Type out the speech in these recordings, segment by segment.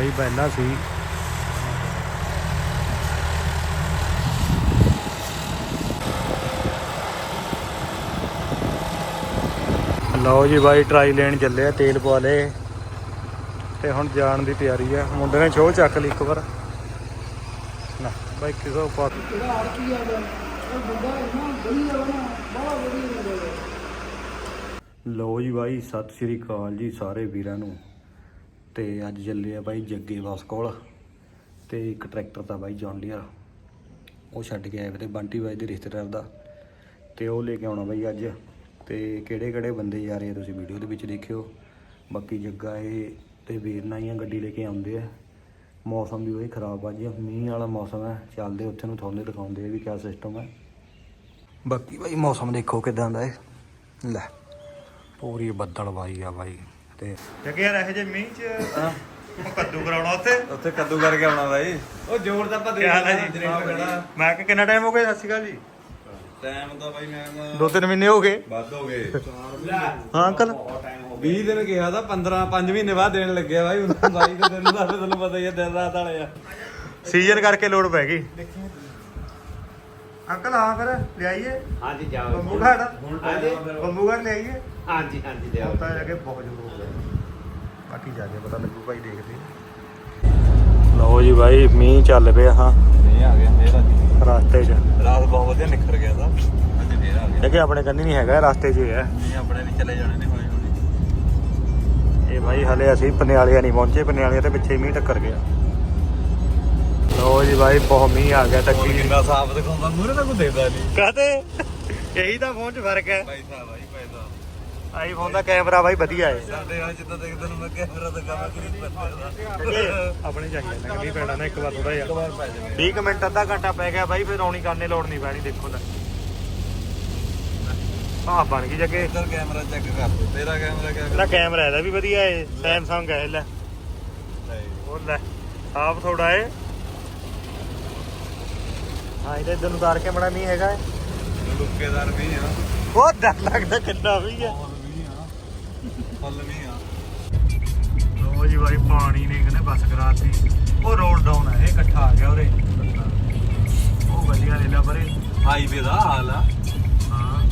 ਬਾਈ ਪਹਿਲਾਂ ਸੀ। ਲਓ ਜੀ ਬਾਈ ਟਰਾਈ ਲੈਣ ਚੱਲੇ ਆ ਤੇਲ ਪਵਾ ਲਏ। ਤੇ ਹੁਣ ਜਾਣ ਦੀ ਤਿਆਰੀ ਆ। ਮੁੰਡੇ ਨੇ ਛੋਹ ਚੱਕ ਲਈ ਇੱਕ ਵਾਰ। ਨਾ, ਬਾਈ ਕਿਸੋ ਪਾ ਲਓ ਜੀ ਬਾਈ, ਸਤਿ ਸ਼੍ਰੀ ਅਕਾਲ ਜੀ ਸਾਰੇ ਵੀਰਾਂ ਨੂੰ। ਤੇ ਅੱਜ ਚੱਲੇ ਆ ਬਾਈ ਜੱਗੇ ਬਸ ਕੋਲ ਤੇ ਇੱਕ ਟਰੈਕਟਰ ਦਾ ਬਾਈ ਜੌਨ ਡੀਅਰ ਉਹ ਛੱਡ ਕੇ ਆਏ ਵੀਰੇ ਬੰਟੀ ਬਾਈ ਦੇ ਰਿਸ਼ਤੇਦਾਰ ਦਾ ਤੇ ਉਹ ਲੈ ਕੇ ਆਉਣਾ ਬਾਈ ਅੱਜ। ਤੇ ਕਿਹੜੇ ਕਿਹੜੇ ਬੰਦੇ ਜਾ ਰਹੇ ਆ ਤੁਸੀਂ ਵੀਡੀਓ ਦੇ ਵਿੱਚ ਦੇਖਿਓ। ਬਾਕੀ ਜੱਗਾ ਇਹ ਤੇ ਵੀਰ ਨਾਲ ਹੀ ਆ, ਗੱਡੀ ਲੈ ਕੇ ਆਉਂਦੇ ਆ। ਮੌਸਮ ਵੀ ਉਹੀ ਖਰਾਬ ਆ ਜੀ। ਮੀਂਹ ਵਾਲਾ ਮੌਸਮ ਹੈ ਚੱਲਦੇ ਉੱਥੇ ਨੂੰ ਤੁਹਾਨੂੰ ਦਿਖਾਉਂਦੇ ਆ ਵੀ ਕਿਆ ਸਿਸਟਮ ਹੈ ਬਾਕੀ ਬਾਈ ਮੌਸਮ ਦੇਖੋ ਕਿਦਾਂ ਦਾ ਹੈ ਲੈ, ਪੂਰੀ ਬੱਦਲਵਾਈ ਆ ਬਾਈ। ਤੇ ਜੱਗੇ ਯਾਰ ਇਹ ਜੇ ਮੀਂਹ ਚ ਕੱਦੂ ਕਰਾਉਣਾ ਉੱਥੇ? ਉੱਥੇ ਕੱਦੂ ਕਰਕੇ ਆਉਣਾ ਬਾਈ। ਉਹ ਜ਼ੋਰ ਤਾਂ ਆਪਾਂ ਕੀ ਹਾਲ ਹੈ ਜੀ ਮੈਂ ਕਿ ਕਿੰਨਾ ਟਾਈਮ ਹੋ ਗਿਆ ਸਤਿ ਸ਼੍ਰੀ ਅਕਾਲ ਜੀ? ਟਾਈਮ ਤਾਂ ਬਾਈ ਮੈਂ ਦੋ ਤਿੰਨ ਮਹੀਨੇ ਹੋ ਗਏ। ਵੱਧ ਹੋ ਗਏ। ਹਾਂ ਅੰਕਲ 20 ਦਿਨ ਕਿਹਾ ਤਾਂ 15 5 ਮਹੀਨੇ ਬਾਅਦ ਦੇਣ ਲੱਗਿਆ ਬਾਈ। ਉਹਨਾਂ ਬਾਈ ਦੇ ਦਿਨ ਦਾ ਤੁਹਾਨੂੰ ਪਤਾ ਹੀ ਹੈ ਦਿਨ ਰਾਤ ਵਾਲੇ ਆ। ਸੀਜ਼ਨ ਕਰਕੇ ਲੋਡ ਪੈ ਗਈ। ਅੰਕਲ ਹਾਂ ਫਿਰ ਲਿਆਈਏ। ਹਾਂਜੀ ਜਾਓ। ਬੰਬੂ ਘਾਟ। ਹਾਂਜੀ। ਬੰਬੂ ਘਾਟ ਲਿਆਈਏ। ਹਾਂਜੀ ਹਾਂਜੀ ਲਿਆਓ। ਤਾਂ ਜਾ ਕੇ ਬਹੁਤ ਜ਼ਰੂਰ ਬਾਕੀ ਜਾ ਕੇ ਪਤਾ ਲੱਗੂ ਭਾਈ ਦੇਖਦੇ ਲਓ ਜੀ ਭਾਈ ਮੀਂਹ ਚੱਲ ਪਿਆ ਹਾਂ। ਨਹੀਂ ਆ ਗਿਆ ਫੇਰ ਅੱਜ ਰਸਤੇ 'ਚ। ਰਾਤ ਬਹੁਤ ਵਧੀਆ ਨਿਖਰ ਗਿਆ ਤਾਂ। ਅੱਜ ਫੇਰ ਆ ਗਿਆ। ਜੱਗੇ ਆਪਣੇ ਕੰਨੀ ਨਹੀਂ ਹੈਗਾ ਰਸਤੇ 'ਚ ਹੀ ਹੈ। ਨਹੀਂ ਆਪਣੇ ਵੀ ਚਲੇ ਜਾਣੇ ਨੇ ਹੌਲੀ ਹੌਲੀ ਇਹ ਭਾਈ ਹਲੇ ਅਸੀਂ ਪਨਿਆਲੀਆਂ ਨਹੀਂ ਪਹੁੰਚੇ ਪਨਿਆਲੀਆਂ ਤੇ ਪਿੱਛੇ ਮੀਂਹ ਟੱਕਰ ਗਿਆ। ਲਓ ਜੀ ਭਾਈ ਬਹੁਤ ਮੀਂਹ ਆ ਗਿਆ ਟੱਕੀ ਕਿੰਨਾ ਸਾਫ਼ ਦਿਖਾਉਂਦਾ ਮੂਰੇ ਤਾਂ ਕੋਈ ਦੇਖਦਾ ਨਹੀਂ। ਕਾਤੇ ਇਹੀ ਤਾਂ ਫੋਨ 'ਚ ਫ਼ਰਕ ਹੈ। ਬਾਈ ਪੈਸਾ ਆਈਫੋਨ ਦਾ ਕੈਮਰਾ ਭਾਈ ਵਧੀਆ ਹੈ। ਸਾਡੇ ਆ ਜਿੱਦਾਂ ਦੇਖਦੇ ਨੂੰ ਮੈਂ ਕੈਮਰਾ ਦਾ ਕੰਮ ਕਰੀ ਪੈਂਦਾ ਆਪਣੇ ਚਾਹੀਦਾ ਨਕਲੀ ਪੈਣਾ ਨਾ ਇੱਕ ਵਾਰ ਥੋੜਾ ਜਿਹਾ। ਵਾਰ ਪੈ ਜਾਵੇ। 20 ਕੁ ਮਿੰਟ ਅੱਧਾ ਘੰਟਾ ਪੈ ਗਿਆ ਬਾਈ ਫਿਰ ਰੌਣੀ ਕਰਨੇ ਲੋੜ ਨਹੀਂ ਪੈਣੀ ਦੇਖੋ ਲੈ ਆਹ ਬਣ ਗਈ ਜੱਗੇ। ਇੱਧਰ ਕੈਮਰਾ ਚੈੱਕ ਕਰ ਦੋ ਤੇਰਾ ਕੈਮਰਾ ਕਿਆ ਇਹਦਾ ਕੈਮਰਾ ਇਹਦਾ ਵੀ ਵਧੀਆ ਏ ਸੈਮਸੰਗ ਹੈ ਲੈ। ਉਹ ਲੈ ਆਪ ਥੋੜਾ ਏ ਹਾਂ ਇਹਦੇ ਇਧਰ ਨੂੰ ਤਾਰ ਕੇ ਬੜਾ ਨਹੀਂ ਹੈਗਾ। ਲੁੱਕੇਦਾਰ ਵੀ ਆ। ਬਹੁਤ ਡਰ ਲੱਗਦਾ ਕਿੰਨਾ ਵੀ ਹੈ। ਆ ਫੁੱਲ ਵੀ ਆ। ਲੋ ਜੀ ਬਾਈ ਪਾਣੀ ਨੇ ਕਹਿੰਦੇ ਬੱਸ ਕਰਾਤੀ। ਉਹ ਰੋਡ ਡਾਊਨ ਹੈ ਇਹ ਇਕੱਠਾ ਆ ਗਿਆ ਉਰੇ। ਉਹ ਵਧੀਆ ਲੈ ਲਿਆ ਪਰੇ। ਹਾਈਵੇ ਦਾ ਹਾਲ ਆ। ਹਾਂ।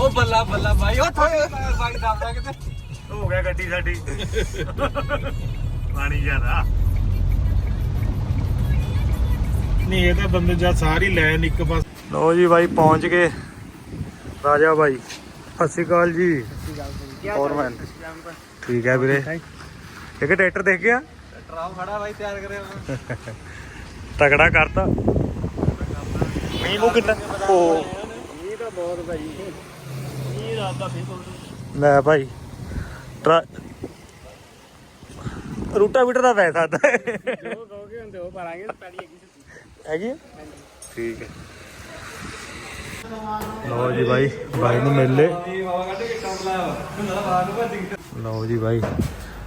ਉਹ ਬੱਲਾ ਬੱਲਾ ਬਾਈ ਉਹ ਥੋੜੇ ਬਾਈ ਦੱਸਦਾ ਕਿਤੇ। ਹੋ ਗਿਆ ਗੱਡੀ ਸਾਡੀ। ਪਾਣੀ ਜ਼ਿਆਦਾ। ਨਹੀਂ ਇਹ ਤਾਂ ਬੰਦੇ ਜਾਂ ਸਾਰੀ ਲੈਨ ਇੱਕ ਪਾਸ। ਲੋ ਜੀ ਬਾਈ ਪਹੁੰਚ ਗਏ। ਰਾਜਾ ਬਾਈ ਸਤਿ ਸ਼੍ਰੀ ਅਕਾਲ ਜੀ। ਫੋਰਮੈਨ ਠੀਕ ਹੈ ਵੀਰੇ। ਇੱਕ ਟਰੈਕਟਰ ਦੇਖ ਗਿਆ? ਟਰਾਮ ਖੜਾ ਬਾਈ ਤਿਆਰ ਕਰਿਆ ਮੈਂ ਤਗੜਾ ਕਰਤਾ। ਮੀਂਹ ਮੂੰਹ ਕਿੰਨਾ ਉਹ ਇਹ ਤਾਂ ਬਹੁਤ ਭਾਈ। ਇਹ ਰਾਤ ਦਾ ਫੇਰ ਲੈ ਭਾਈ। ਟਰਾ ਰੂਟਾ ਵੀਟਰ ਦਾ ਪੈ ਸਕਦਾ। ਜੋ ਕਹੋਗੇ ਹੁੰਦੇ ਉਹ ਪਾਰਾਂਗੇ ਪੈੜੀ ਹੈਗੀ ਸੀ ਹੈਗੀ? ਠੀਕ ਹੈ। ਲਓ ਜੀ ਬਾਈ ਬਾਈ ਨੂੰ ਮਿਲ ਲੈ ਲਓ ਜੀ ਬਾਈ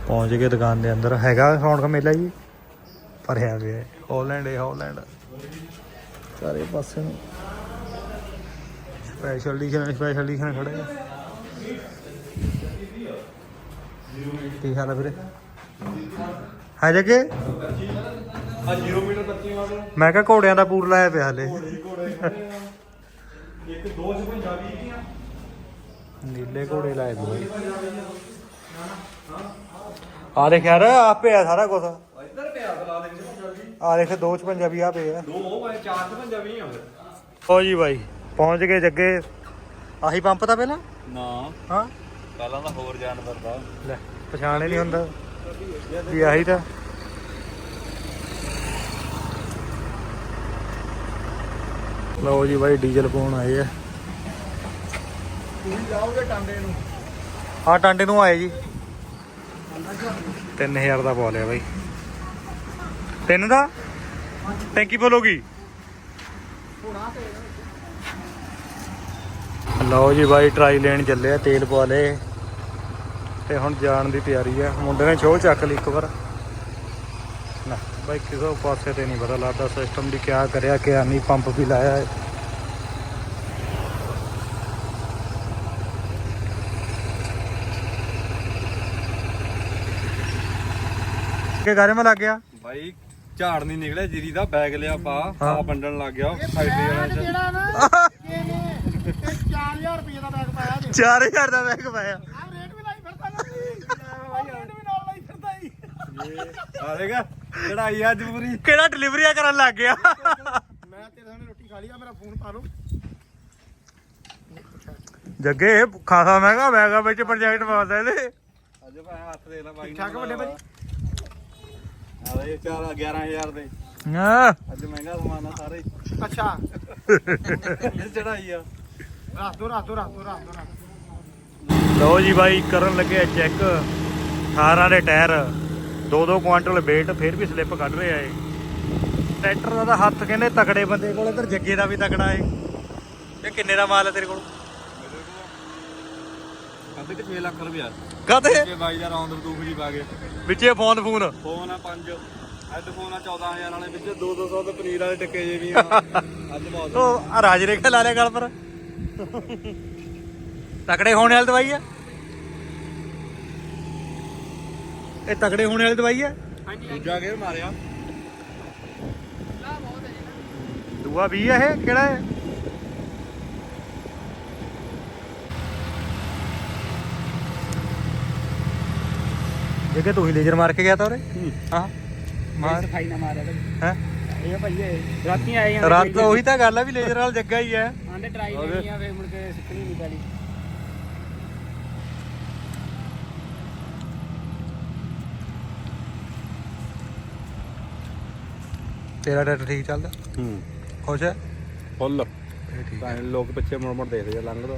ਪਹੁੰਚ ਗਏ ਦੁਕਾਨ ਦੇ ਅੰਦਰ। ਹੈਗਾ ਰੌਣਕ ਮੇਲਾ ਜੀ? ਪਿਆ ਹੈ ਹਾਲੈਂਡ ਹੈ। ਹਾਲੈਂਡ ਚਾਰੇ ਪਾਸੇ ਨੂੰ। ਸਪੈਸ਼ਲ ਐਡੀਸ਼ਨ ਸਪੈਸ਼ਲ ਐਡੀਸ਼ਨ ਖੜੇ ਆ। ਕੀ ਹਾਲ ਹੈ ਵੀਰੇ? ਹੈ ਜਗੇ ਆ 0 ਮੀਟਰ 25 ਮਾਡਲ ਮੈਂ ਕਿਹਾ ਘੋੜਿਆਂ ਦਾ ਪੂਰ ਲਾਇਆ ਪਿਆ ਹਲੇ। ਇੱਕ ਦੋ ਚ ਪੰਜਾਬੀ ਦੀਆਂ ਨੀਲੇ ਘੋੜੇ ਲਾਏ ਬਾਈ ਆ ਦੇਖ ਯਾਰ ਆ ਪਿਆ ਸਾਰਾ ਕੁਝ ਇੱਧਰ ਪਿਆ ਬਲਾ ਦੇ ਵਿੱਚ ਪੰਜਾਬੀ। ਆ ਦੇਖ ਦੋ ਚ ਪੰਜਾਬੀ ਆ ਪਏ ਆ। ਦੋ ਉਹ ਮੈਂ ਚਾਰ ਚ ਪੰਜਾਬੀ ਆ ਹੋ ਜੀ ਬਾਈ ਪਹੁੰਚ ਗਏ ਜੱਗੇ। ਆਹੀ ਪੰਪ ਤਾਂ ਪਹਿਲਾਂ? ਨਾ। ਹਾਂ? ਪਹਿਲਾਂ ਤਾਂ ਹੋਰ ਜਾਨਵਰ ਦਾ। ਲੈ ਪਛਾਣ ਨਹੀਂ ਹੁੰਦਾ। ਵੀ ਆਹੀ ਤਾਂ। ਲਓ ਜੀ ਬਾਈ ਡੀਜ਼ਲ ਪਾਉਣ ਆਏ ਆ। ਤੁਸੀਂ ਜਾਓਗੇ ਟਾਂਡੇ ਨੂੰ ਆ ਟਾਂਡੇ ਨੂੰ ਆਏ ਜੀ। 3000 ਦਾ ਪਾ ਲਿਆ ਬਾਈ। ਤਿੰਨ ਦਾ? ਟੈਂਕੀ ਫੁੱਲ ਲਓ ਜੀ ਬਾਈ ਟਰਾਈ ਲੈਣ ਚੱਲੇ ਆ, ਤੇਲ ਪਾ ਲਏ। ਤੇ ਹੁਣ ਜਾਣ ਦੀ ਤਿਆਰੀ ਆ। ਮੁੰਡੇ ਨੇ ਛੋਹ ਚੱਕ ਲਈ ਇੱਕ ਵਾਰ। ਨਾ। ਬਾਈ ਕਿਸੇ ਪਾਸੇ ਤੇ ਨਹੀਂ ਪਤਾ ਲੱਗਦਾ ਸਿਸਟਮ ਦੀ ਕਿਆ ਕਰਿਆ ਕਿਆ ਨਹੀਂ ਪੰਪ ਵੀ ਲਾਇਆ ਹੈ। ਕਿ ਗਾਰੇ ਮੈਂ ਲੱਗ ਗਿਆ? ਬਾਈ ਝਾੜ ਨਹੀਂ ਨਿਕਲਿਆ ਜੀਰੀ ਦਾ ਬੈਗ ਲਿਆ ਪਾ ਹਾਂ। ਆ ਵੰਡਣ ਲੱਗ ਗਿਆ। ਫਾਈਟਰੀ ਵਾਲਾ ਚ ਜਿਹੜਾ ਨਾ ਇਹਨੇ ਤੇ 4000 ਰੁਪਏ ਦਾ ਬੈਗ ਪਾਇਆ ਜੀ 4000 ਦਾ ਬੈਗ ਪਾਇਆ। ਆ ਰੇਟ ਵੀ ਲਾਈ ਫਿਰਦਾ ਨਾ। ਜੀ ਰੇਟ ਵੀ ਨਾਲ ਲਾਈ ਫਿਰਦਾ ਜੀ। ਆ ਚੜਾਈ ਅੱਜ ਪੂਰੀ। ਕਿਹੜਾ ਡਿਲੀਵਰੀਆਂ ਕਰਨ ਲੱਗ ਗਿਆ? ਮੈਂ ਤੇਰੇ ਸਾਹਮਣੇ ਰੋਟੀ ਖਾ ਲਈ ਆ ਮੇਰਾ ਫੋਨ ਪਾ ਲਓ। ਜੱਗੇ ਖਾਸਾ ਮਹਿੰਗਾ ਬੈਗ ਵਿੱਚ ਪ੍ਰੋਜੈਕਟ ਪਾਉਂਦਾ ਇਹਦੇ। ਅੱਜ ਭਾਵੇਂ ਹੱਥ ਦੇ ਲੈ ਬਾਈ ਠੀਕ ਠਾਕ ਵੱਡੇ ਭਾਈ? ਆ ਲੈ 4 11000 ਦੇ। ਹਾਂ ਅੱਜ ਮਹਿੰਗਾ ਸਮਾਨ ਆ ਸਾਰੇ। ਅੱਛਾ। ਚੜਾਈ ਆ। ਰੱਖ ਦੋ ਰੱਖ ਦੋ ਰੱਖ ਦੋ ਰੱਖ ਦੋ ਰੱਖ ਦਿਓ। ਲਓ ਜੀ ਬਾਈ ਕਰਨ ਲੱਗੇ ਚੈੱਕ 18 ਦੇ ਟਾਇਰ। 2-2 ਕੁਆਂਟਲ weight ਫਿਰ ਵੀ ਸਲਿੱਪ ਕੱਢ ਰਿਹਾ ਏ। ਟਰੈਕਟਰ ਦਾ ਤਾਂ ਹੱਥ ਕਹਿੰਦੇ ਤਕੜੇ ਬੰਦੇ ਕੋਲ ਇਧਰ ਜੱਗੇ ਦਾ ਵੀ ਤਕੜਾ ਏ। ਇਹ ਕਿੰਨੇ ਦਾ ਮਾਲ ਹੈ ਤੇਰੇ ਕੋਲ? ਕਹਿੰਦੇ ਕਿ 6 ਲੱਖ ਰੁਪਇਆ? ਕਾਤੇ ਜੇ ਬਾਈ ਦਾ ਰੌਂਦ ਬਦੂਖ ਜੀ ਪਾ ਕੇ ਵਿੱਚੇ ਫੋਨ ਫੋਨ। ਫੋਨ ਆ 5 ਹੈਡ ਫੋਨ ਆ 14000 ਵਾਲੇ ਵਿੱਚ 2-200 ਦੇ ਪਨੀਰ ਵਾਲੇ ਟੱਕੇ ਜੇ ਵੀ ਆ। ਅੱਜ ਬਹੁਤ ਉਹ ਆ ਰਾਜ ਰੇਖਾ ਲਾ ਲਿਆ ਗਲ ਪਰ। ਤਕੜੇ ਹੋਣੇ ਵਾਲੀ ਦਵਾਈ ਆ। ਇਹ ਤਕੜੇ ਹੋਣੇ ਵਾਲੀ ਦਵਾਈ ਆ ਦੂਜਾ ਗੇਰ ਮਾਰਿਆ। ਦੂਆ 20 ਆ ਇਹ? ਕਿਹੜਾ ਹੈ? ਜੇ ਕਿ ਤੂੰ ਹੀ ਲੇਜ਼ਰ ਮਾਰ ਕੇ ਗਿਆ ਤਾ ਉਰੇ? ਹਾਂ। ਮਾਰ। ਸਫ਼ਾਈ ਨਾ ਮਾਰਿਆ ਹੈ? ਇਹ ਭਾਈ ਇਹ ਰਾਤੀ ਆਏ ਰਾਤ ਉਹੀ ਤਾਂ ਗੱਲ ਆ ਵੀ ਲੇਜ਼ਰ ਨਾਲ ਜੱਗਾ ਹੀ ਹੈ। ਆਂਦੇ ਟਰਾਈ ਕਰਨੀ ਆ ਵੇ ਮੁੜ ਕੇ ਸਿੱਖਣੀ ਨਹੀਂ ਪੈਣੀ। ਤੇਰਾ ਟਰੈਕਟਰ ਠੀਕ ਚੱਲਦਾ? ਹੂੰ। ਖੁਸ਼ ਹੈ? ਫੁੱਲ। ਇਹ ਠੀਕ ਤਾਂ ਲੋਕ ਪਿੱਛੇ ਮੁੜ ਮੁੜ ਦੇਖਦੇ ਆ ਲੰਘਦਾ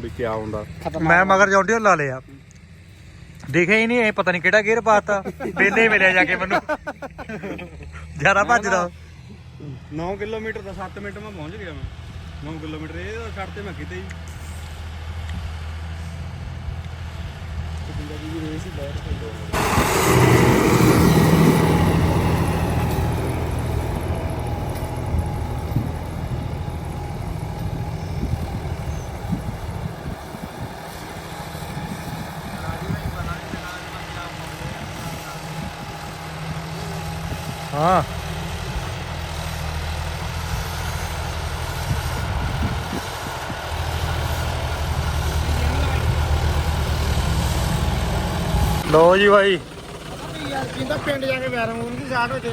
ਵੀ ਕੀ ਹੁੰਦਾ। ਮੈਂ ਮਗਰ ਜੌਂਡੀਅਰ ਲਾ ਲਿਆ। ਦੇਖਿਆ ਹੀ ਨਹੀਂ ਇਹ ਪਤਾ ਨਹੀਂ ਕਿਹੜਾ ਗੇਅਰ ਪਾਤਾ। ਵੇਲੇ ਮਿਲਿਆ ਜਾ ਕੇ ਮੈਨੂੰ। ਜ਼ਿਆਦਾ ਭੱਜਦਾ 9 ਕਿਲੋਮੀਟਰ ਦਾ 7 ਮਿੰਟ ਮੈਂ ਪਹੁੰਚ ਗਿਆ ਮੈਂ। 9 ਕਿਲੋਮੀਟਰ ਇਹ ਛੱਡ ਤੇ ਮੈਂ ਕਿਤੇ ਹੀ। ਹਾਂ ਲੋ ਜੀ ਭਾਈ ਯਾਰ ਜਿੰਦਾ ਪਿੰਡ ਜਾ ਕੇ ਵੈਰ ਮੂਨ ਦੀ ਸਾਟ ਵਿੱਚ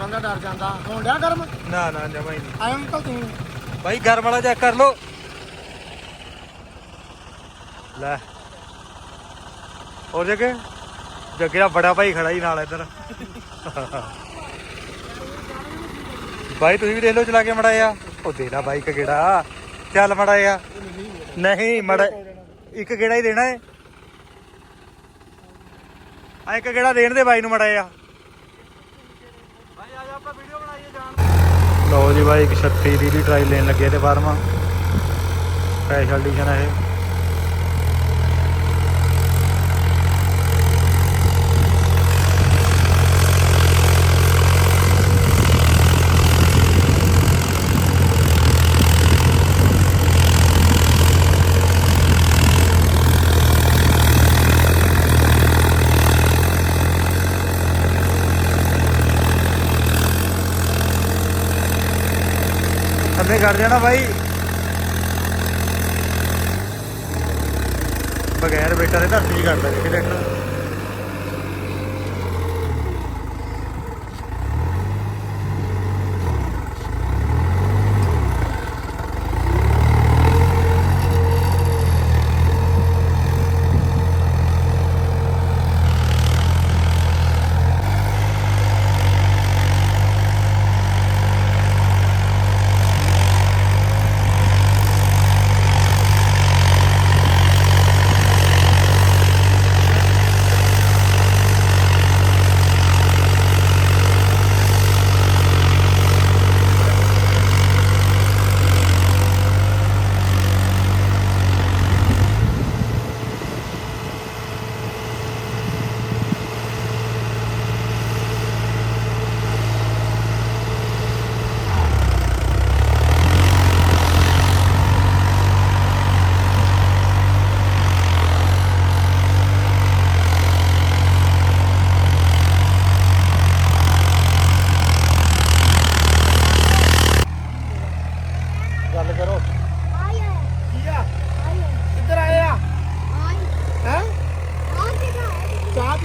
ਬੰਦਾ ਡਰ ਜਾਂਦਾ। ਹੋਣ ਡਿਆ ਗਰਮ? ਨਾ ਨਾ ਜਮਾ ਹੀ ਨਹੀਂ। ਆਇਆ ਅੰਕਲ ਤੂੰ ਭਾਈ ਘਰ ਵਾਲਾ ਚੈੱਕ ਕਰ ਲੋ ਲੈ। ਹੋਰ ਜਗੇ? ਜੱਗੇ ਦਾ ਬੜਾ ਭਾਈ ਖੜਾ ਹੀ ਨਾਲ ਇੱਧਰ। ਭਾਈ ਤੁਸੀਂ ਵੀ ਦੇਖ ਲਓ ਚਲਾ ਕੇ ਮੜਾਇਆ ਉਹ ਦੇ ਲਾ ਬਾਈਕ ਕਿਹੜਾ ਚੱਲ ਮੜਾਇਆ ਨਹੀਂ, ਮੜਾ ਇੱਕ ਕਿਹੜਾ ਹੀ ਦੇਣਾ ਹੈ ਆ ਇੱਕ ਕਿਹੜਾ ਦੇਣ ਦੇ ਬਾਈ ਨੂੰ ਮੜਾਇਆ ਲਓ ਜੀ ਬਾਈ, ਇੱਕ 36 ਦੀ ਟਰਾਈ ਲੈਣ ਲੱਗੇ ਤੇ ਬਾਰਵਾਂ। ਸਪੈਸ਼ਲ ਐਡੀਸ਼ਨ ਹੈ ਇਹ। ਥੱਲੇ ਕਰ ਜਾਣਾ ਬਾਈ। ਬਗੈਰ ਬੇਟਾ ਦੇ ਧਰਤੀ 'ਚ ਕਰਦਾ ਕਿ ਟਰੈਕਟਰ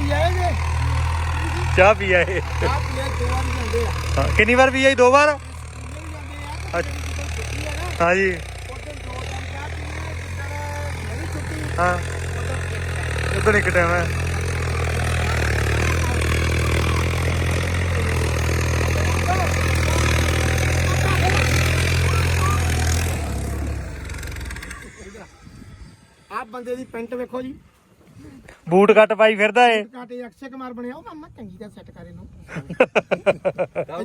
ਪੀ ਆਏ ਜੇ ਚਾਹ ਪੀ ਆਏ। ਚਾਹ ਪੀ ਆਏ ਦੋ ਵਾਰੀ ਜਾਂਦੇ ਆ। ਹਾਂ, ਕਿੰਨੀ ਵਾਰ ਪੀ ਆਈ ਦੋ ਵਾਰ? ਮੇਰੀ ਛੁੱਟੀ ਹਾਂ। ਉਦੋਂ ਇੱਕ ਟਾਈਮ ਹੈ। ਆਹ ਬੰਦੇ ਦੀ ਪੈਂਟ ਵੇਖੋ ਜੀ। ਬੂਟ ਕੱਟ ਪਾਈ ਫਿਰਦਾ ਏ। ਕਾਟੇ ਅਕਸ਼ੇ ਕੁਮਾਰ ਬਣਿਆ ਉਹ ਮਾਮਾ ਚੰਗੀ ਤਰ੍ਹਾਂ ਸੈੱਟ ਕਰ ਇਹਨੂੰ।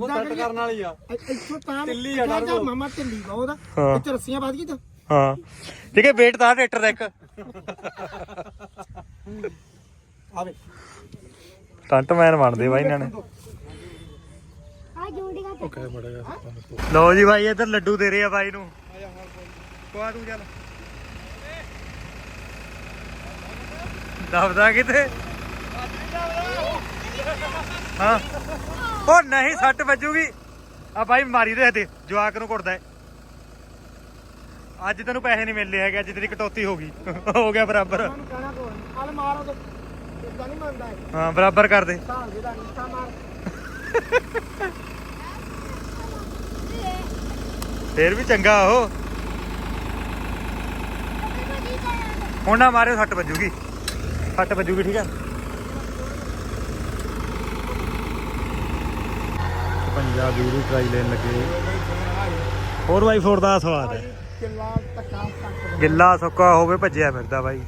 ਉਹ ਸੈੱਟ ਕਰਨ ਵਾਲੀ ਆ। ਇ- ਇੱਥੋਂ ਤਾਂ ਢਿੱਲੀ ਆ ਇੱਥੋਂ ਡਰ ਉਹ। ਮਾਮਾ ਢਿੱਲੀ ਬਹੁਤ ਆ। ਹਾਂ। ਇੱਥੇ ਰੱਸੀਆਂ ਵੱਧ ਗਈ ਤਾਂ। ਹਾਂ। ਠੀਕ ਹੈ ਵੇਟ ਤਾਂ ਟਰੈਕਟਰ ਦਾ ਇੱਕ। ਆਵੇ ਸਟੰਟ ਮੈਨ ਬਣਦੇ ਬਾਈ ਇਹਨਾਂ ਨੇ। ਆ ਜੋੜੀ ਦਾ ਲਓ ਜੀ ਬਾਈ ਇੱਧਰ ਲੱਡੂ ਦੇ ਰਹੇ ਆ ਬਾਈ ਨੂੰ। ਕੋਆ ਤੂੰ ਚੱਲ। ਦਬਦਾ ਕਿਤੇ? ਹਾਂ। ਉਹ ਨਹੀਂ ਸੱਟ ਵੱਜੂਗੀ। ਆ ਬਾਈ ਮਾਰੀ ਦੇ ਤੇ ਜਵਾਕ ਨੂੰ ਕੁੱਟਦਾ ਏ। ਅੱਜ ਤੈਨੂੰ ਪੈਸੇ ਨਹੀਂ ਮਿਲਦੇ ਹੈਗੇ ਅੱਜ ਤੇਰੀ ਕਟੌਤੀ ਹੋ ਗਈ। ਹੋ ਗਿਆ ਬਰਾਬਰ। ਉਹਨੂੰ ਕਹਿਣਾ ਕੋਲ ਹਲ ਮਾਰੋ ਤੇ ਇਦਾਂ ਨਹੀਂ ਮੰਨਦਾ ਇਹ। ਹਾਂ ਬਰਾਬਰ ਕਰ ਦੇ। ਸਾਲ ਮਾਰ। ਫੇਰ ਵੀ ਚੰਗਾ ਉਹ। ਹੁਣ ਨਾ ਮਾਰਿਓ ਸੱਟ ਵੱਜੂਗੀ। ਸੱਟ ਵੱਜੂਗੀ, ਠੀਕ ਹੈ ਪੰਜਾਬੀ ਵੀ ਟਰਾਈ ਲੈਣ ਲੱਗੇ। 4x4 ਦਾ ਸਵਾਦ ਹੈ। ਗਿੱਲਾ ਸੁੱਕਾ ਹੋਵੇ, ਭੱਜਿਆ ਫਿਰਦਾ ਬਾਈ।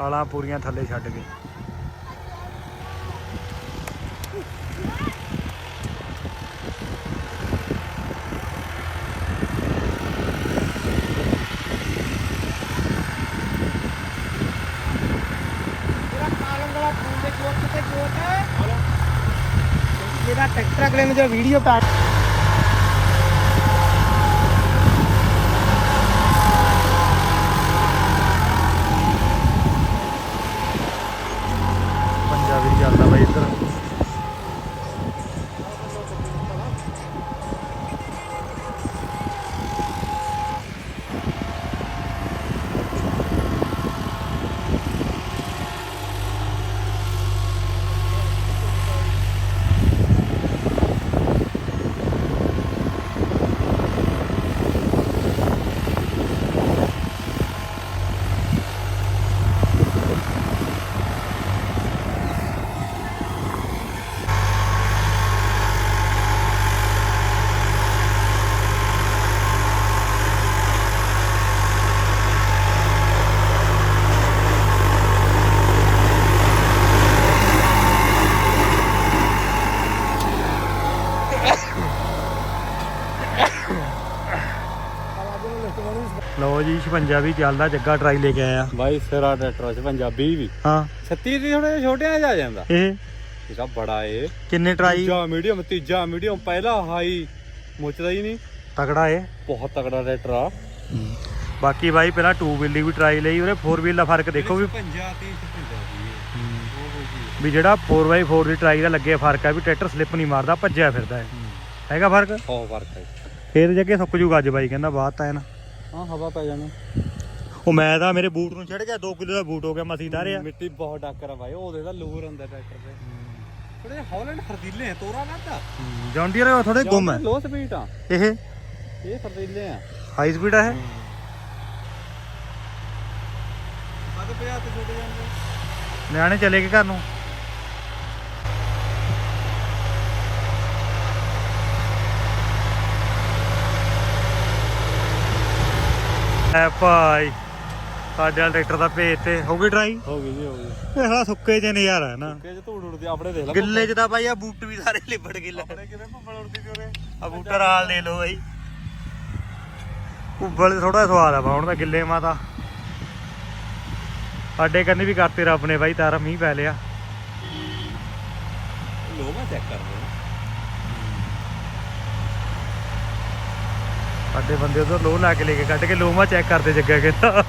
ਹਾਲਾਂ ਪੂਰੀਆਂ ਥੱਲੇ ਛੱਡ ਕੇ ਮੇਰਾ ਕਾਲਮ ਵਾਲਾ ਫੋਨ ਦੇ ਜੋਤ ਤੇ ਜੋਤ ਮੇਰਾ ਟਰੈਕਟਰ ਅਗਲੇ ਨੇ ਜੋ ਵੀਡੀਓ ਪਾ ਪੰਜਾਬੀ ਚੱਲਦਾ ਬਾਈ ਇੱਧਰ ਲਓ ਜੀ 56 ਵੀ ਚੱਲਦਾ ਜੱਗਾ ਟਰਾਈ ਲੈ ਕੇ ਆਇਆ। ਬਾਈ ਸਿਰਾ ਟਰੈਕਟਰ ਚ ਪੰਜਾਬੀ ਵੀ। ਹਾਂ। 36 ਦੀ ਥੋੜੇ ਛੋਟਿਆਂ ਜਾ ਜਾਂਦਾ। ਇਹ? ਇਹਦਾ ਬੜਾ ਏ। ਕਿੰਨੇ ਟਰਾਈ? ਦੂਜਾ ਮੀਡੀਅਮ ਤੀਜਾ ਮੀਡੀਅਮ ਪਹਿਲਾ ਹਾਈ ਮੁੱਚਦਾ ਹੀ ਨਹੀਂ। ਤਕੜਾ ਏ। ਬਹੁਤ ਤਕੜਾ ਟਰੈਕਟਰ ਆ। ਬਾਕੀ ਬਾਈ ਪਹਿਲਾਂ 2 ਵੀਲ ਦੀ ਵੀ ਟਰਾਈ ਲਈ ਉਹਦੇ 4 ਵੀਲ ਦਾ ਫ਼ਰਕ ਦੇਖੋ ਵੀ 50 30 ਵੀ ਜਿਹੜਾ 4x4 ਦੀ ਟਰਾਈ ਦਾ ਲੱਗਿਆ ਫ਼ਰਕ ਹੈ ਵੀ ਟਰੈਕਟਰ ਸਲਿੱਪ ਨਹੀਂ ਮਾਰਦਾ ਭੱਜਿਆ ਫਿਰਦਾ ਹੈ। ਹੈਗਾ ਫ਼ਰਕ? ਬਹੁਤ ਫ਼ਰਕ ਹੈ ਫੇਰ ਜੱਗੇ ਸੁੱਕ ਜੂਗਾ ਅੱਜ ਬਾਈ ਕਹਿੰਦਾ ਬਾਤ ਤਾਂ ਹੈ ਨਾ। ਹਾਂ ਹਵਾ ਪੈ ਜਾਣੀ। ਉਹ ਮੈਂ ਤਾਂ ਮੇਰੇ ਬੂਟ ਨੂੰ ਚੜ ਗਿਆ 2 ਕਿਲੋ ਦਾ ਬੂਟ ਹੋ ਗਿਆ ਮਸੀ ਤਾਰਿਆ। ਮਿੱਟੀ ਬਹੁਤ ਡਾਕਰ ਆ ਬਾਈ ਉਹਦੇ ਦਾ ਲੂਰ ਹੁੰਦਾ ਟਰੈਕਟਰ ਤੇ ਥੋੜੇ ਹੌਲੈਂਡ ਫਰਦੀਲੇ ਆ ਤੋਰਾ ਲੱਗਦਾ ਜੌਂਡੀਅਰ ਥੋੜੇ ਗੁੰਮ ਹੈ ਲੋ ਸਪੀਡ ਆ। ਇਹ? ਇਹ ਫਰਦੀਲੇ ਆ। ਹਾਈ ਸਪੀਡ ਹੈ। ਅੱਧ ਪਿਆ ਤੇ ਛੋਟੇ ਜਾਂਦੇ ਨਿਆਣੇ ਚਲੇ ਗਏ ਘਰ ਨੂੰ। ਐ ਭਾਈ। ਸਾਡੇ ਵਾਲੇ ਟਰੈਕਟਰ ਦਾ ਭੇਜ ਤੇ ਹੋ ਗਈ ਟਰਾਈ ਹੋ ਗਈ ਜੀ ਹੋ ਗਈ। ਇਹ ਸਾਲਾ ਸੁੱਕੇ ਚ ਨਜ਼ਾਰਾ ਹੈ ਨਾ। ਕਿ ਜੇ ਧੂੜ ਉੜਦੀ ਆਪਣੇ ਦੇਖ ਲੈ ਗਿੱਲੇ ਚ ਤਾਂ ਬਾਈ ਆ ਬੂਟ ਵੀ ਸਾਰੇ ਲਿਬੜ ਗਏ ਲੈ। ਆਪਣੇ ਕਿਵੇਂ ਭੰਬਲ ਉੜਦੀ ਤੇ ਉਰੇ ਆ ਬੂਟਰ ਹਾਲ ਲੈ ਲਓ ਬਾਈ। ਉੱਬਲ ਥੋੜਾ ਸਵਾਦ ਆ ਪਾਉਣ ਦਾ ਗਿੱਲੇ ਮਾ ਤਾਂ ਸਾਡੇ ਕੰਨੀ ਵੀ ਕਰਤੇ ਰੱਬ ਨੇ ਬਾਈ ਤਾਰਾ ਮੀਂਹ ਪੈ ਲਿਆ। ਲੋ ਮੈਂ ਚੈੱਕ ਕਰਦੇ ਸਾਡੇ ਬੰਦੇ ਉਧਰ ਲੋਹ ਲਾ ਕੇ ਲੈ ਕੇ ਕੱਢ ਕੇ ਲੋਮਾ ਚੈੱਕ ਕਰਦੇ ਜੱਗਾ ਕਹਿੰਦਾ।